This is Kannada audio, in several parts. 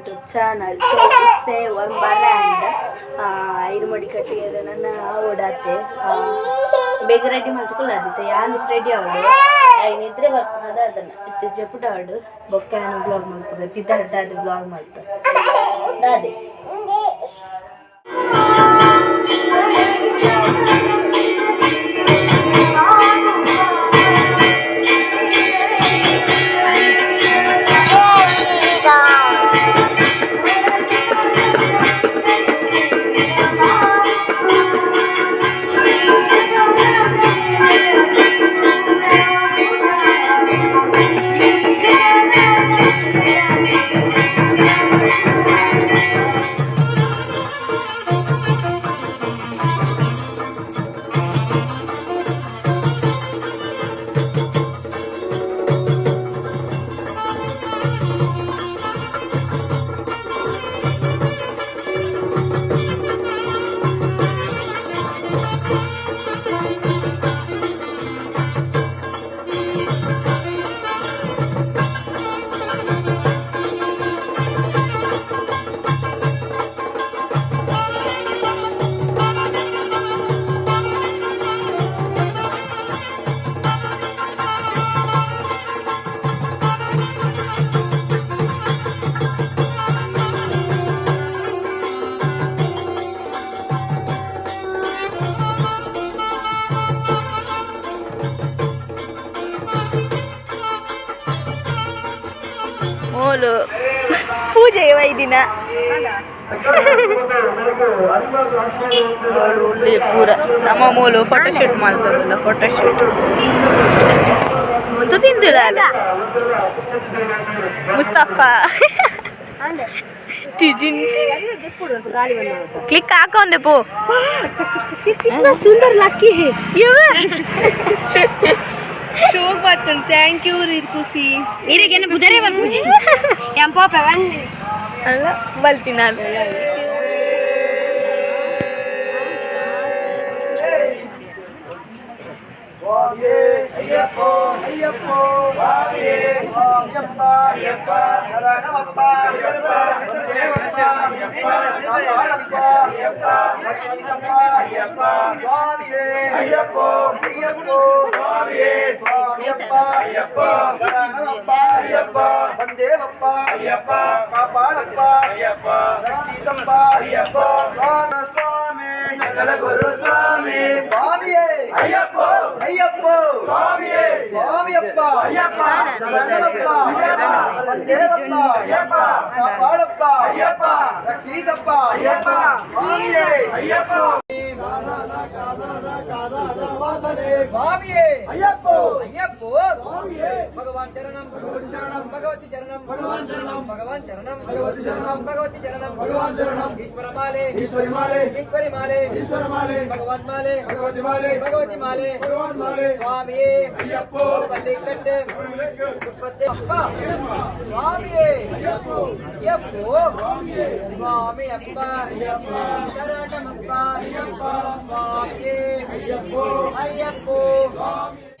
ಯೂಟ್ಯೂಬ್ ಚಾನಲ್ ಇತ್ತೆ ಒಂದು ಬರ ಐದು ಮಡಿ ಕಟ್ಟಿಗೆ ನನ್ನ ಓಡಾತೆ ಬೇಗ ರೆಡಿ ಮಾಡ್ಕೊಳ್ಳಾದಿತ್ತೆ ಯಾನ್ ರೆಡಿ ಅವಳು ನಿದ್ರೆ ಬರ್ತದ ಅದನ್ನ. ಇತ್ತು ಜಪುಟ ಆಡು ಬೊಕ್ಕ ಬ್ಲಾಗ್ ಮಾಡ್ತದೆ. ತಿದ್ದಾಡ್ದ ಅದು ಬ್ಲಾಗ್ ಮಾಡ್ತದೆ. ಅದೇ ಒಳ್ಳೆ ಪೂರ ನಮ್ಮ ಮೂಲ ಫೋಟೋಶೂಟ್ ಮಾಡ್ತದಲ್ಲ ಫೋಟೋಶೂಟ್ ಮುತ್ತು ತಿಂದಿಲ್ಲ ಅಲ್ಲ? ಮುಸ್ತಫಾ. ಕ್ಲಿಕ್ ಹಾಕೊಂಡೆ ಪೋ. ಸುಂದರ್ ಲಕ್ಕಿ ಇವ ಶೋಕ್ ಬರ್ತನ್ ಥ್ಯಾಂಕ್ ಯು ಖುಷಿ ಬುಧರೇ ಬರ್ಪೂಜಿ ಎಂಪ ಪವನ್ Ana Baltinal. ஐயப்போ ஐயப்போ பாவியே ஐயப்பா ஐயப்பா சரணமப்பா ஐயப்பா தேவப்பா ஐயப்பா காப்பாளப்பா ஐயப்பா லட்சுமிப்பா ஐயப்பா பாவியே ஐயப்போ ஐயப்போ பாவியே ஐயப்பா ஐயப்பா சரணமப்பா ஐயப்பா வந்தேவப்பா ஐயப்பா காப்பாளப்பா ஐயப்பா லட்சுமிப்பா ஐயப்பா சகல குரு சுவாமி. சுவாமியே. ஐயப்போ. ஐயப்போ. சுவாமியே. சுவாமியப்பா. ஐயப்பா. சரணப்பா ஐயப்பா. தேவப்பா ஐயப்பா. காப்பாடப்பா ஐயப்பா. ரக்ஷீசப்பா ஐயப்பா. சுவாமியே. ஐயப்போ. பகவான் சரணம். பகவதி சரணம். பகவான் சரணம். பகவான் சரணம். பகவதி சரணம். பகவதி சரணம். பகவான் சரணம். ஈஸ்வர மாலே ஈஸ்வரி மாலே ஈஸ்வரி மாலே ईश्वर माले भगवान माले भगवती माले भगवती माले भगवान माले। स्वामी अय्यप्पो। पल्लिकट्टे स्वामी अय्यप्पो। स्वामी स्वामी अप्पा। स्वामी अय्यप्पो। अय्यप्पो। स्वामी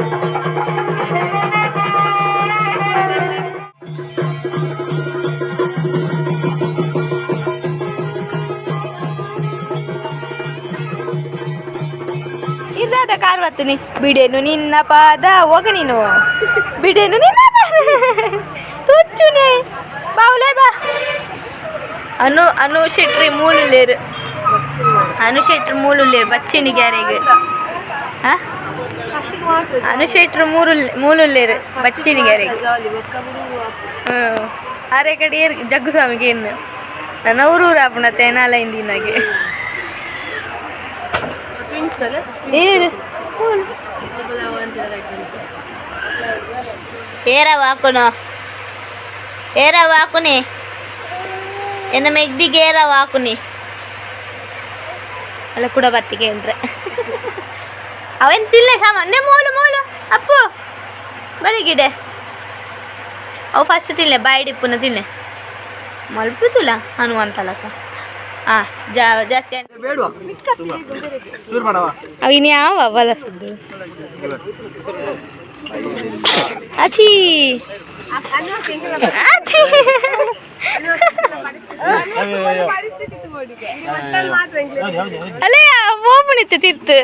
ಕಾರ್ ಕಾರ್ವತ್ತಿನಿ. ಬಿಡೇನು ನಿನ್ನ ಪಾದ ಹೋಗ ನೀನು. ಬಿಡೇನು ನಿನ್ನ ತುಚ್ಚುನೆ ಬಾವುಲೆ ಬಾ ಅನು ಅನು ಶೆಟ್ರಿ ಮೂಲುಲೇರು ಅನು ಶೆಟ್ರಿ ಮೂಲುಲೇರು ಬಚ್ಚಿನಿ ಗ್ಯಾರೆಗೆ. ಅನು ಶೆಟ್ರು ಮೂರು ಮೂಲುಲ್ಲೇರು, ಬಚ್ಚಿನಿ ಗ್ಯಾರೆಗೆ. ಹ್ಞೂ ಆರೆ ಕಡೆ ಏರ್, ಜಗ್ಗುಸ್ವಾಮಿಗೆ ಏನು ನನ್ನ ಊರು ಆಪಣ ತೇನಾಲ ಇಂದಿನಾಗೆ ಏರು ಏರಾ ವಾಕುನು ಏರಾ ವಾಕುನಿ ಎನ್ನ ಮೆಗ್ದಿಗೆ ಏರಾ ವಾಕುನಿ ಅಲ್ಲ ಕೂಡ ಬತ್ತಿಗೆ ಅಂದ್ರೆ ಅವನ್ ತಿನ್ಲೆ ಸಾಮಾನ್ಯ ಮೋಲು ಮೋಲು ಅಪ್ಪು ಬರಿಗಿಡೆ ಅವು ಫಸ್ಟ್ ತಿನ್ಲೆ ಬಾಯಿ ಡಿಪ್ಪುನ ತಿನ್ಲೆ ಮಲ್ಪುದಿಲ್ಲ ಹನುವಂತಲಕ ಹಾಂ ಜಾ ಜಾಸ್ತಿ ಬೇಡವಾ ಚೂರು ಮಾಡವ ಅವಿನ ಯಾವ ಬಲಸದ್ದು ಆಚಿ ಆಚಿ ಅಲ್ಲೇ ಓಪಣಿತ್ತು ತಿರ್ತು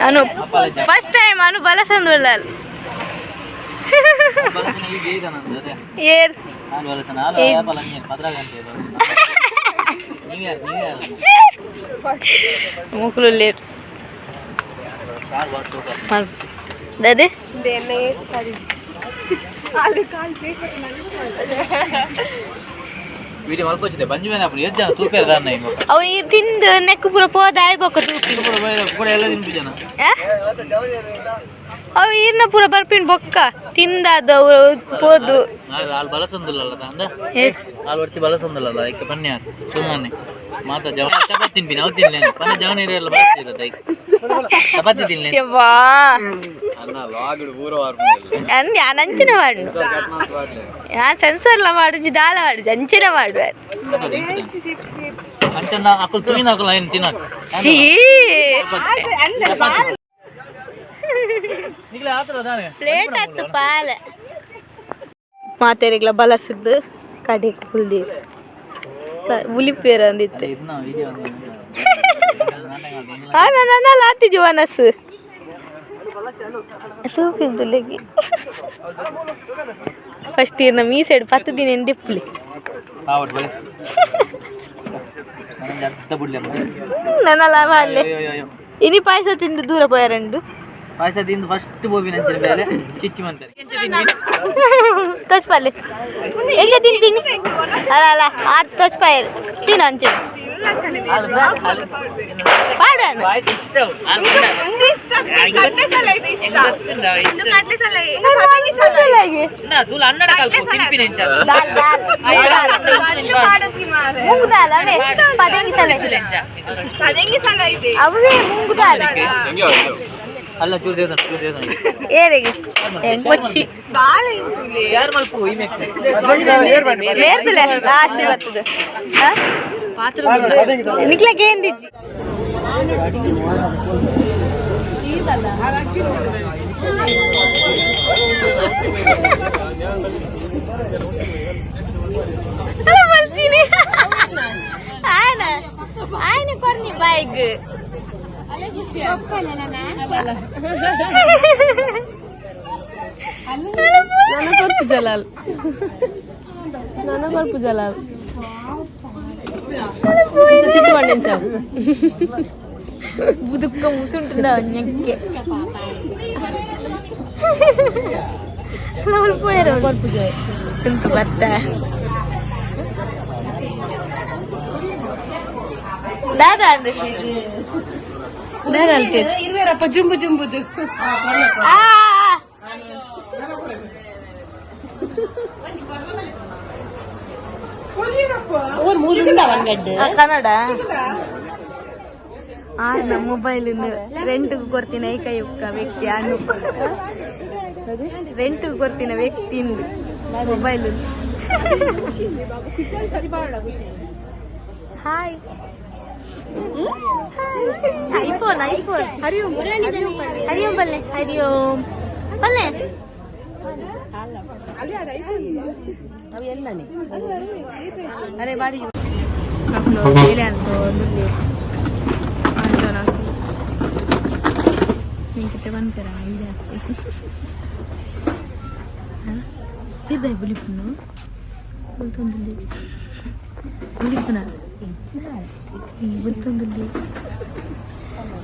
ಅನು ಫಸ್ಟ್ ಟೈಮ್ ಅನು ಬಲಸಂದು ముక్కులు లేరు అదే దేన్ని ವಿಡಿಯೋ ಮಲ್ಪೋಚಿದೆ ಬಂಜಿವೇನ ಅಪ್ಪ ಎಷ್ಟು ಜನ ತೂಪೇರ ದಾನ ಈಗ ಅವು ಈ ತಿಂದು ನೆಕ್ ಪೂರ ಪೋದ ಆಯ್ಬೇಕು ತೂಪಿ ಕೂಡ ಎಲ್ಲ ತಿನ್ಪಿ ಜನ ಅವ ಇರ್ನ ಪೂರ ಬರ್ಪಿನ ಬೊಕ್ಕ. ತಿಂದಾದ ಅವರು ಪೋದು. ಆಲ್ ಬಲಸೊಂದಿಲ್ಲಲ್ಲ ತಂದ ಅಲ್ಲಿ ಹೊರ್ತಿ ಬಲಸೊಂದಿಲ್ಲಲ್ಲ ಈಗ ಪನ್ಯ. ಸುಮ್ಮನೆ ಮಾತಾ ಜವನ ಚಪಾತಿ ತಿನ್ಪಿನ ಅವ್ರು ತಿನ್ಲೇನು ಪನ್ನ ಜವನ ಇರೋ ಎಲ್ಲ ಬರ್ತಿರೋದು ಈಗ తినలేను ಯವ್ವಾ అన్న వాగుడు ఊరు వారు ಅನ್ ಯಾನ್ ಅಂಚಿನ ವಾಡು ಯಾನ್ ಸೆನ್ಸರ್ಲ ವಾಡು ಜಿದಾಲ ವಾಡು ಅಂಚಿನ ವಾಡು అంటే నా అక్కడ తూయి నాకు లైన్ తినకు ಛೀ చపాతి నీకు ఆతర దాని ಪ್ಲೇಟ್ ಹತ್ತು ಪಾಲ ಮಾತೇರಿಗ್ಲ ಬಲಸಿದ್ದು ಕಡೆಗೆ ಕುಲ್ದೀರ್ ಉಲಿಪೇರ ಅಂದಿತ್ತು हाँ ना ना ना लाती जुआनस तू फिर दुलेगी ఫస్ట్ ఇయర్ మీ సైడ్ పత్తు తినేది ఎప్పులే నన్నలా వాళ్ళే ఇని పాయస తిందు దూర పోయారండు పాయస తిందు ఫస్ట్ పోవిన తినబేలే చిచ్చిమంటారు తోచిపాలే ఎంగ తిని తిని అలా అలా ఆ తోచిపాయారు తినంచెప్పి ದಾಲ್ ಅವೇ ಪದಂಗಿ ಸಲ ಅವೇ ಮೂಗು ದಾಲ್ ಅಲ್ಲ ಚೂರು ದೇದ ಚೂರು ದೇದ ಏರಿಗೆ. ಹೆಂಗ್ ಬಚ್ಚಿ ಬಾಳ ಯಾರ್ ಮಲ್ಪು ಈ ಮೇಕ್ ಮೇರ್ದಲೆ ಲಾಸ್ಟ್ ಬರ್ತದೆ. ನಿಕ್ಲಕ್ಕೆ నిఖిలకేంది ఆయన కొన్ని బైక్ నన్న కొడుకు జలాల్. నన్న కొడుకు జలాల్. తిట్టు పండించాం బుదుక్క కూసుంటుందా అన్యకి కోల్పోయారు ఎంత భర్త దాదా దాదా జుంబు జుంబుదు ಊರ್ ಮೂಲಿಂದ ಒಂಗಡ್ಡು ಕನ್ನಡ ಆನ ಮೊಬೈಲ್ ರೆಂಟ್ಗೆ ಕೊಡ್ತೀನಿ ಐಕ ಯುಕ್ಕ ವ್ಯಕ್ತಿ ಅನ್ನು ರೆಂಟ್ಗೆ ಕೊಡ್ತಿನ ವ್ಯಕ್ತಿ ಮೊಬೈಲ್ ಹಾಯ್ ಐಫೋನ್ ಐಫೋನ್ ಹರಿಯೋಮ್ ಹರಿಯೋಮ್ ಬಲ್ಲೆ ಹರಿಯೋಮ್ ಬಲ್ಲೆ ಅರೆ ಬಾಡಿ అవి వెళ్ళని అరే వాడి నీకు వంతరా ఇది బైబుల్ ఇప్పుడు వెళ్తుంది వెళ్ళిపోయినా వెళ్తుంది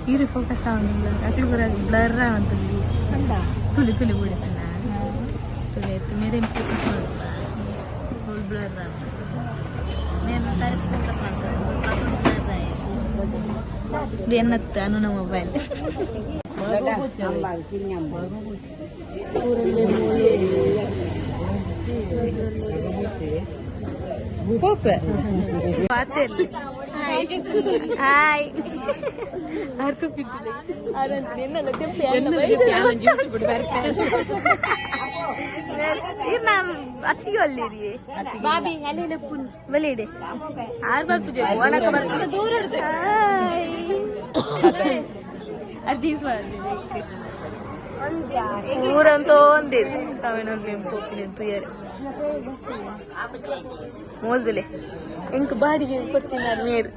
ఇది ఫోకస్ అవ్వండి అక్కడ కూడా బ్లర్ ఉంటుంది పులి పులి కూడా తుమ్మిదేం ఫోకస్ మాడుతా problema. Memang tadi kita pantau, Dia nak tahu nama file. Bagus, jambang, sinyam, bagus. Hai. Hai. Hai. Hai. ಅದಂತ ನಿನ್ನೆಲ್ಲ ತೆಪ್ಪಿ ಮ್ಯಾಮ್ ಅತ್ತಿಗೆ ಅಲ್ಲಿರಿ ಬಾಬಿ ಅಲ್ಲಿ ಪುನ್ ಬಲಿಡೆ ಆರು ಬರ್ಪು ಜನ ಒಳಕ ಬರ್ತಾರೆ ದೂರ ಅರ್ಜೀಸ್ ಊರಂತೂ ಒಂದಿರಿ ಸಾವಿನ ನೆಂಪು ಯಾರು ಮೋಲ್ದಲೆ ಎಂಕ್ ಬಾಡಿಗೆ ಕೊಡ್ತೀನಿ ನಾನು ನೀರು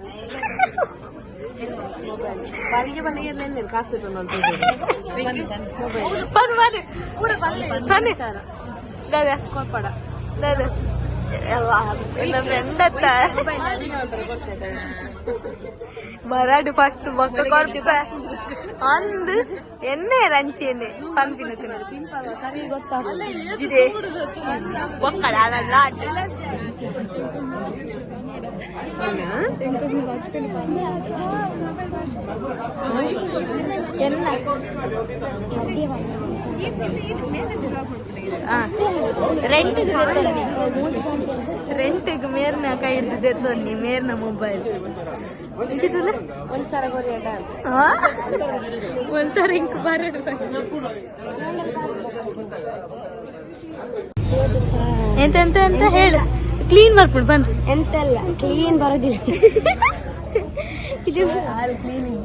ಬಾಡಿಗೆ ಬಂದ ನೆನ್ನೆ ಕಾಸ್ತು ಬಂದ್ ಮಾಡಿ ಬನ್ನಿ ಕೊಡ್ಬೇಡ ದಾದಾ ನನ್ನ ಫ್ರೆಂಡ್ ಅತ್ತ ಮರಾಡು ಫಸ್ಟ್ ಬೊಕ್ಕ ಕೊರ್ಪ ಅಂದ್ ಎಣ್ಣೆ ರಂಚಿ ಎಣ್ಣೆ ಪಂಪಿನ ಸರಿ ಗೊತ್ತಾಗಲ್ಲ ಜಿದೆ ಬೊಕ್ಕಡ ಲಾಟ್ ரெண்டுக்கு ರೆಂಟಿಗೆ கை ಮೇರ್ನ ಕೈ ಇದ್ದಿದ್ದು ನೀ ಮೇರ್ನ ಮೊಬೈಲ್ ಇಂಚಿತಲ್ಲ ಒಂದ್ಸಲ ಗೊರಿ ಅಡ್ಡ ಒಂದ್ಸರಿ ಇಂಕ್ ಬಾರ ಎಂತ ಎಂತ ಅಂತ ಹೇಳು. ಕ್ಲೀನ್ ಮಾಡ್ಕೊಂಡು ಬಂದು ಎಂತೆಲ್ಲ ಕ್ಲೀನ್ ಬರೋದಿಲ್ಲ. ಇದು ಕ್ಲೀನ್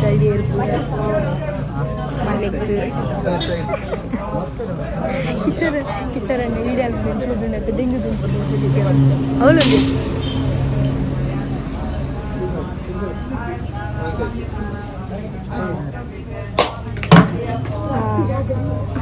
ധൈര്യം മലക്ക് കിഷോർ കിഷോറുണ്ട് വീട് ഫുഡുണ്ട് ഡെങ്കു അവളുണ്ട് ആ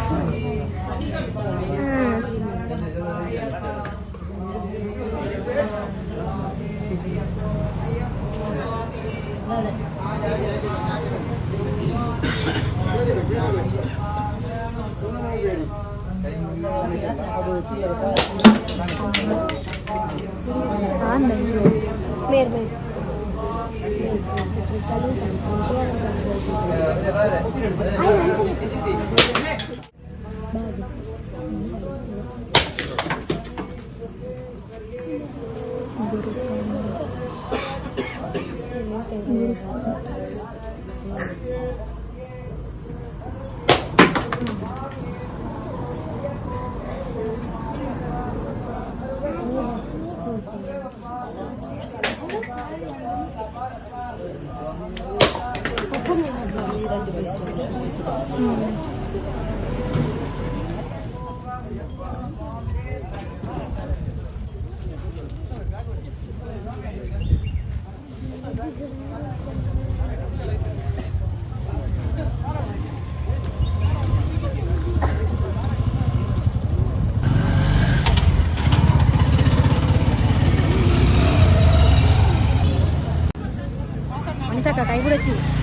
Thank you. ঘুরেছি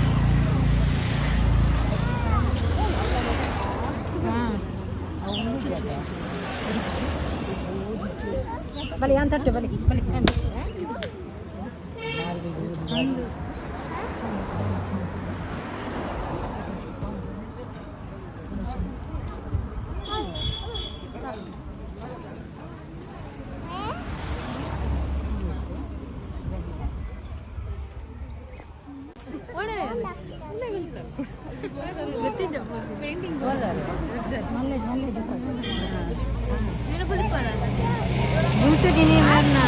ಗುಂಟುಗಿನಿ ಮೇರ್ನ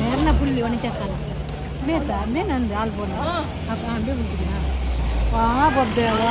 ಮೇರ್ನ ಪುಲ್ಲಿ ಒಣಿಚಕ್ಕಲ್ಲ ಮೇತ ಮೇನಂದು ಆಲ್ಬೋನ ಅಂಬೆ ಗುಂಟುಗಿನ ವಾ ಬೊಬ್ಬೆ ವಾ ಎಲ್ಲ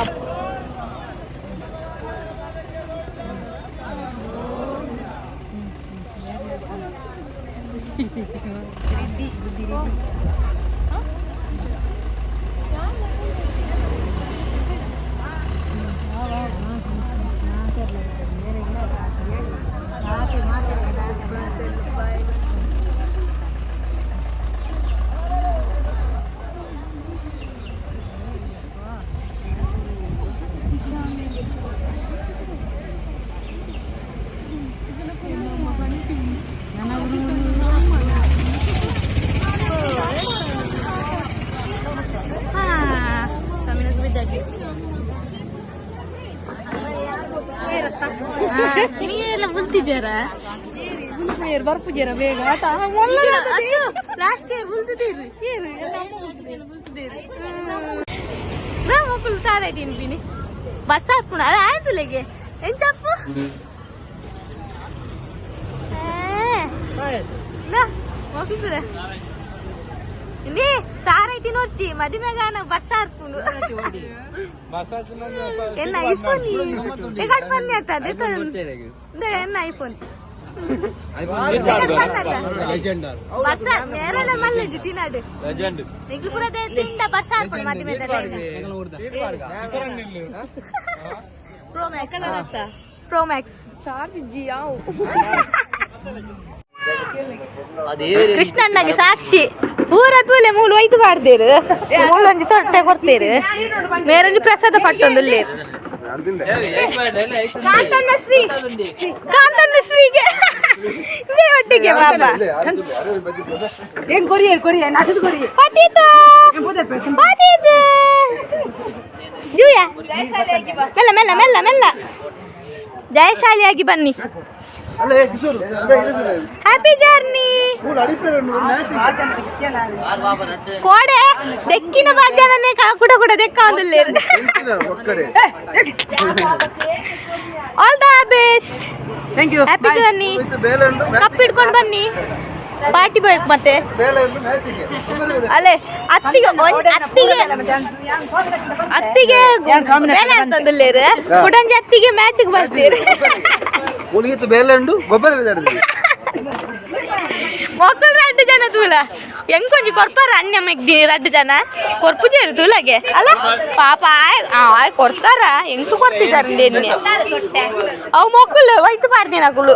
ಮುಲ್ತಿದ್ದಾರ ಬರ್ಪುಜರ ಬೇಗ ಲಾಸ್ಟ್ ಇಯರ್ ಮುಲ್ತಿದ್ದೀರಿ ನಾ ಮಕ್ಕಳು ಸಾಲ ತಿನ್ಬಿನಿ ಬಸ್ ಹಾಕ್ಬಿಡ ಅದು ಆಯ್ತುಲೆಗೆ ಏನ್ ಚಪ್ಪು ಮಕ್ಕಳು ಇನ್ನೇ ಸಾರೈತಿ ನೋಡ್ಚಿ ಮದುವೆಗಾನ ಬಸ್ ಹಾರ್ಕೊಂಡು ಎನ್ನ ಐಫೋನ್ ಟಿಕೆಟ್ ಬನ್ನಿ ಆಗ್ತದೆ ಎನ್ನ ಐಫೋನ್ ಬಸ್ ನೇರನ ಮಲ್ಲಜಿ ತಿನ್ನಾಡು ನಿಗ್ಲು ಪುರ ತಿಂದ ಬಸ್ ಹಾರ್ಕೊಂಡು ಮದುವೆ pro max pro max charge ಜಿಯಾವು ಅದೇ ಕೃಷ್ಣಣ್ಣಗೆ ಸಾಕ್ಷಿ ಪೂರ ತೂಲೆ ಮೂಲು ಒಯ್ದು ಮಾಡ್ದೇರು ಮೂಲೊಂಜಿ ತೊಟ್ಟೆ ಕೊಡ್ತೇರು. ಮೇರೊಂಜಿ ಪ್ರಸಾದ ಪಟ್ಟೊಂದು ಕಾಂತಣ್ಣ ಶ್ರೀ. ಕಾಂತಣ್ಣ ಶ್ರೀಗೆ. ಇವೇ ಒಟ್ಟಿಗೆ ಬಾಬಾ. ಏನ್ ಕೊರಿ ಕೊರಿ ನಾಟದ ಕೊರಿ ಪತಿತು ಪತಿತು ಜೂಯ. ಮೆಲ್ಲ ಮೆಲ್ಲ ಮೆಲ್ಲ ಮೆಲ್ಲ. ಜಯಶಾಲಿಯಾಗಿ ಬನ್ನಿ. ಹ್ಯಾಪಿ ಜರ್ನಿ ಕೋಡೆ ದೆಕ್ಕಿನ ಭಾಗ್ಯದನ್ನೇ ಕೂಡ ಕೂಡ ದೆಕ್ಕ all the best thank you happy journey cup ಹಿಡ್ಕೊಂಡು ಬನ್ನಿ. ಪಾರ್ಟಿ ಬೇಕು ಮತ್ತೆ. ಅಲ್ಲೇ ಅತ್ತಿಗೆ ಅತ್ತಿಗೆ ಅತ್ತಿಗೆ ಕುಡಂಜಿ ಅತ್ತಿಗೆ ಮ್ಯಾಚಿಗೆ ಬರ್ತೀರಿ. ಉಳಿಗಿತ್ತು ಬೇಲೆ ಉಂಡು ಗೊಬ್ಬರ ಬಿದ್ದಾಡಿದ್ವಿ ಮಕ್ಕಳು రెండు ಜನ ತೂಲ ಹೆಂಗ್ ಕೊಂಚ ಕೊಡ್ಪಾರ ಅಣ್ಣ ಮೆಗ್ದಿ రెండు ಜನ ಕೊರ್ಪು ಜೇರು ತೂಲಗೆ ಅಲ್ಲ ಪಾಪ ಆಯ್ ಆಯ್ ಕೊಡ್ತಾರ ಹೆಂಗ್ ಕೊಡ್ತಿದ್ದಾರೆ ಎಣ್ಣೆ ಅವು ಮಕ್ಕಳು ಒಯ್ತು ಪಾಡ್ತೀನಿ ಅಕ್ಕಳು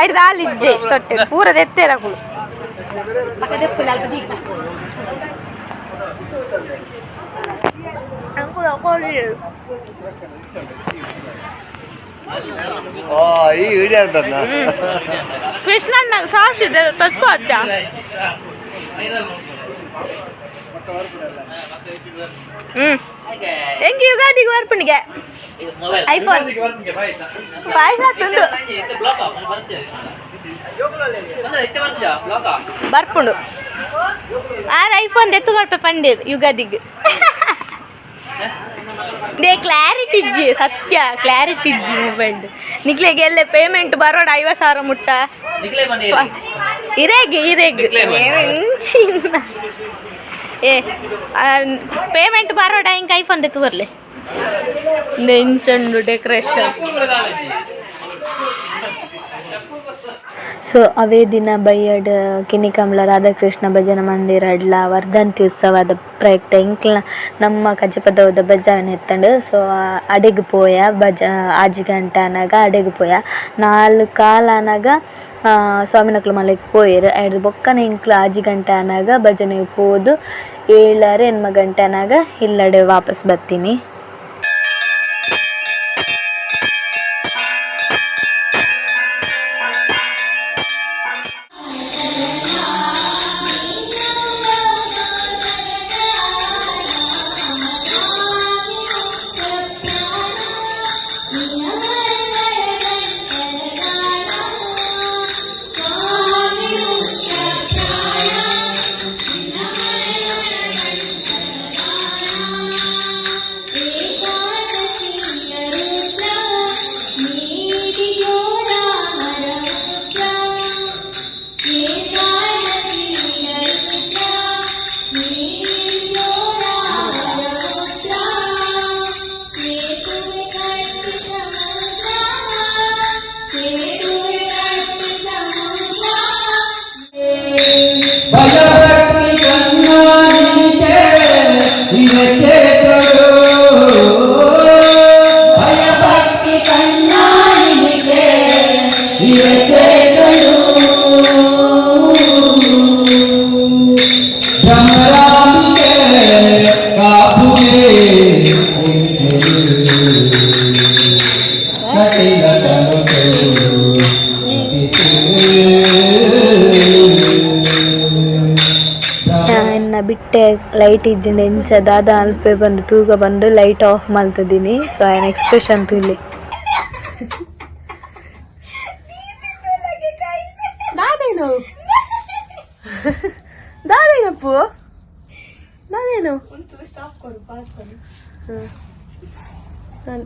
ಐದು ಹಾಲು ಇಜ್ಜೆ ತೊಟ್ಟೆ ಪೂರದ ಎತ್ತೇರ ಅಕ್ಕಳು ಈ ವಿಡಿಯೋ ಅಂತನ್ನ ಕೃಷ್ಣಣ್ಣ ಸಾಕ್ಷಿ ತಚ್ಕೋಚ್ಚ ಹ್ಮ್. ಹೆಂಗ ಯುಗಾದಿಗೆ ಬರ್ಪಣಿಗೆ ಐಫೋನ್. ಬಾಯ್ ಹಾತುಂಡು ಬರ್ಪುಂಡು. ಆರ್ ಐಫೋನ್ ಎತ್ತು ಬರ್ಪೆ ಪಂಡೇರು ಯುಗಾದಿಗೆ. ದೇ ಕ್ಲಾರಿಟಿ ಇಜ್ಜಿ ಸತ್ಯ ಕ್ಲಾರಿಟಿ ಇಜ್ಜಿ ಮೊಬೈಲ್ ನಿಕ್ಲೆಗೆ ಎಲ್ಲ ಪೇಮೆಂಟ್ ಬರೋಡ ಐವತ್ತು ಸಾವಿರ ಮುಟ್ಟ? ಇರೇಗೆ ಇರೇಗೆ. ಏ ಪೇಮೆಂಟ್ ಬರೋಡ ಹಿಂಗೆ ಐಫೋನ್ ಎತ್ತು ಬರಲಿ ನೆಂಚಂಡು ಡೆಕೋರೇಷನ್ ಸೊ, ಅವೇ ದಿನ ಬೈಯಡ್ ಕಿನಿಕಮ್ಲ ರಾಧಾಕೃಷ್ಣ, ಭಜನ ಮಂದಿರ, ಅಡ್ಲ ವರ್ಧಂತಿ ಉತ್ಸವದ ಪ್ರಯುಕ್ತ ಇಂಕ್ಲ, ನಮ್ಮ ಕಜಪದವದ ಬಜಾವಣೆ ಎತ್ತಂಡು, ಸೊ ಅಡೆಗ್ ಪೋಯ, ಭಜ, ಆಜಿ ಗಂಟೆ ಅನಗ ಅಡೆಗ್ ಪೋಯ. ನಾಲ್ಕು ಕಾಲ ಅನಗ ಸ್ವಾಮಿನಕ್ಲು ಮಲೆಗೆ ಪೋಯರು, ಎರಡು ಬೊಕ್ಕನ ಇಂಕ್ಲ ಆಜಿ ಗಂಟೆ ಅನಗ ಭಜನೆಗೆ ಪೋದು ಏಳರ ಎನ್ಮ ಗಂಟೆ ಇಲ್ಲಡೆ ವಾಪಸ್ ಬರ್ತೀನಿ ಲೈಟ್ ಲೈಟ್ ಇಜ್ಜಿಂಡ ಎಂಚ ದಾದ ಅಲ್ಪ ಬಂದು ತೂಗ ಬಂದು ಲೈಟ್ ಆಫ್ ಮಲ್ತದೀನಿ ಸೊ ಆಯ್ನ ಎಕ್ಸ್ಪ್ರೆಷನ್ ತುಲಿ ದಾದೇನು ದಾದೇನಪ್ಪು ದಾದೇನು ನಾನು